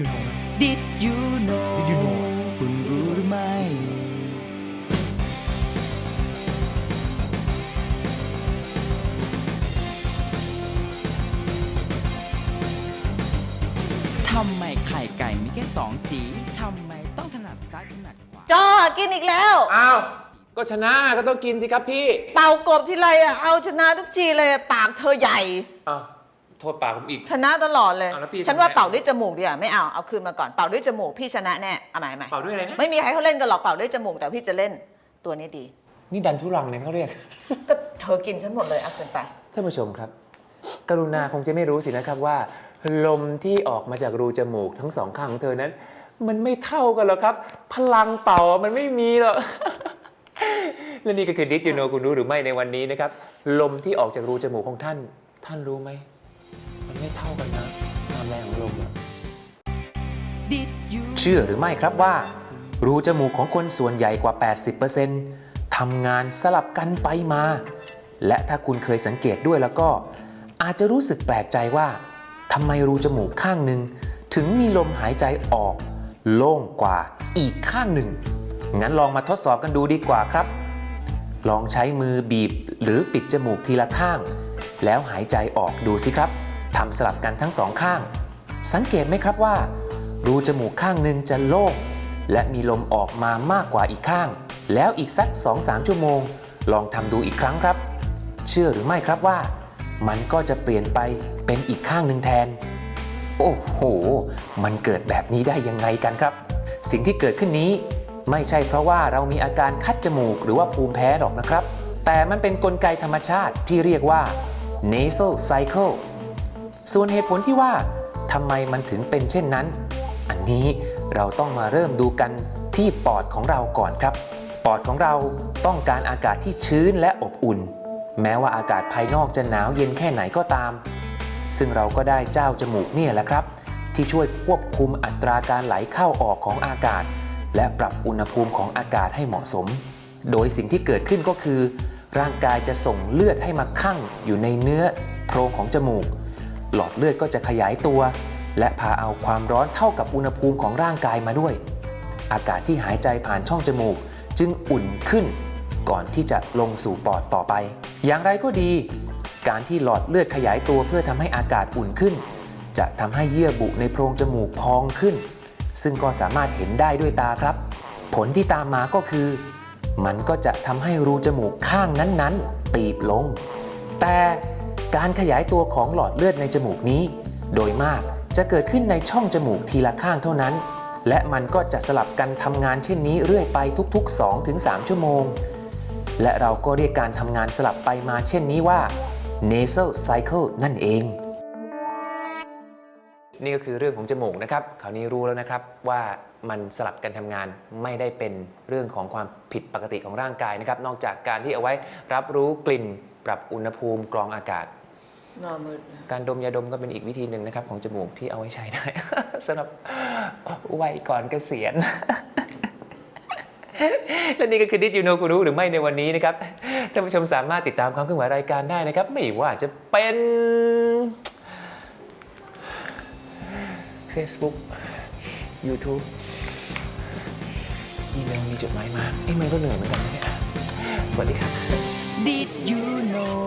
you know นะ Did you know Did you know คุณรู้หรือไม่ ทำไมไข่ไก่มีแค่สองสี ทำไมต้องถนัดซ้ายถนัดขวาจอกินอีกแล้ว อ้าว ก็ชนะก็ต้องกินสิครับพี่ เป่ากบทีไรอะเอาชนะทุกทีเลยปากเธอใหญ่ อ้าว โทษปากผมอีก ชนะตลอดเลย เอาแล้วพี่ฉันว่าทำไง เป่าด้วยจมูกดีกว่าไม่เอาเอาคืนมาก่อนเป่าด้วยจมูกพี่ชนะแน่เอาใหม่เอาใหม่เป่าด้วยอะไรนะไม่มีใครเขาเล่นกันหรอกเป่าด้วยจมูกแต่พี่จะเล่นตัวนี้ดี นี่ดันทุรังเนี่ยเขาเรียก ก็เธอกินฉันหมดเลยเอาคืนไป ท่านผู้ชมครับ กรุณาคงจะไม่รู้สินะครับว่า ลมที่ออกมาจากรูจมูกทั้งสองข้างของเธอนั้น มันไม่เท่ากันหรอกครับ พลังเป่ามันไม่มีหรอก และนี่ก็คือดิจิโนคุณรู้หรือไม่ในวันนี้นะครับ ลมที่ออกจากรูจมูกของท่าน ท่านรู้ไหมมัน ไม่เท่ากันนะความแรงของลมอะเชื่อหรือไม่ครับว่า รูจมูกของคนส่วนใหญ่กว่า 80%ทำงานสลับกันไปมา และถ้าคุณเคยสังเกตด้วยแล้วก็ อาจจะรู้สึกแปลกใจว่าทำไมรูจมูกข้างหนึ่ง ถึงมีลมหายใจออก โล่งกว่าอีกข้างหนึ่ง งั้นลองมาทดสอบกันดูดีกว่าครับ ลองใช้มือบีบหรือปิดจมูกทีละข้าง แล้วหายใจออกดูสิครับ ทำสลับกันทั้งสองข้าง สังเกตไหมครับว่า รูจมูกข้างหนึ่งจะโล่งและมีลมออกมามากกว่าอีกข้าง แล้วอีกสัก 2-3 ชั่วโมง ลองทำดูอีกครั้งครับ เชื่อหรือไม่ครับว่า มันก็จะเปลี่ยนไปเป็นอีกข้างหนึ่งแทน โอ้โห มันเกิดแบบนี้ได้ยังไงกันครับ สิ่งที่เกิดขึ้นนี้ ไม่ใช่เพราะว่าเรามีอาการคัดจมูกหรือว่าภูมิแพ้หรอกนะครับ แต่มันเป็นนกลไกธรรมชาติที่เรียกว่า nasal cycle ส่วนเหตุผลที่ว่าทำไมมันถึงเป็นเช่นนั้น อันนี้เราต้องมาเริ่มดูกันที่ปอดของเราก่อนครับ ปอดของเราต้องการอากาศที่ชื้นและอบอุ่น แม้ว่าอากาศภายนอกจะหนาวเย็นแค่ไหนก็ตาม ซึ่งเราก็ได้เจ้าจมูกเนี่ยแหละครับ ที่ช่วยควบคุมอัตราการไหลเข้าออกของอากาศ และปรับอุณหภูมิของอากาศให้เหมาะสม โดยสิ่งที่เกิดขึ้นก็คือ ร่างกายจะส่งเลือดให้มาคั่งอยู่ในเนื้อโพรงของจมูก หลอดเลือดก็จะขยายตัว และพาเอาความร้อนเท่ากับอุณหภูมิของร่างกายมาด้วย อากาศที่หายใจผ่านช่องจมูกจึงอุ่นขึ้น ก่อนที่จะลงสู่ปอดต่อไป อย่างไรก็ดี การที่หลอดเลือดขยายตัวเพื่อทำให้อากาศอุ่นขึ้น จะทำให้เยื่อบุในโพรงจมูกพองขึ้น ซึ่งก็สามารถเห็นได้ด้วยตาครับ ผลที่ตามมาก็คือ มันก็จะทำให้รูจมูกข้างนั้นๆ ตีบลง แต่ การขยายตัวของหลอดเลือดในจมูกนี้ โดยมากจะเกิดขึ้นในช่องจมูกทีละข้างเท่านั้น และมันก็จะสลับกันทำงานเช่นนี้เรื่อยไปทุกๆ 2-3 ชั่วโมง และเราก็เรียกการทำงานสลับไปมาเช่นนี้ว่า nasal cycle นั่นเอง นี่ก็คือเรื่องของจมูกนะครับคราวนี้รู้แล้วนะครับว่ามันสลับกันทำงานไม่ได้เป็นเรื่องของความผิดปกติของร่างกายนะครับ นอกจากการที่เอาไว้รับรู้กลิ่น ปรับอุณหภูมิกรองอากาศ นอนมืดการดมยาดมก็เป็นอีกวิธีหนึ่งนะครับ ของจมูกที่เอาไว้ใช้ได้ สำหรับวัยก่อนเกษียณและนี่ก็คือดิจิโนกูรู้หรือไม่ในวันนี้นะครับท่านผู้ชมสามารถติดตามความเคลื่อนไหวรายการได้นะครับ ไม่ว่าจะเป็น Facebook YouTube อีเมลมีจดหมายมาอีเมลก็เหนื่อยเหมือนกันนะเนี่ยสวัสดีครับ Did you know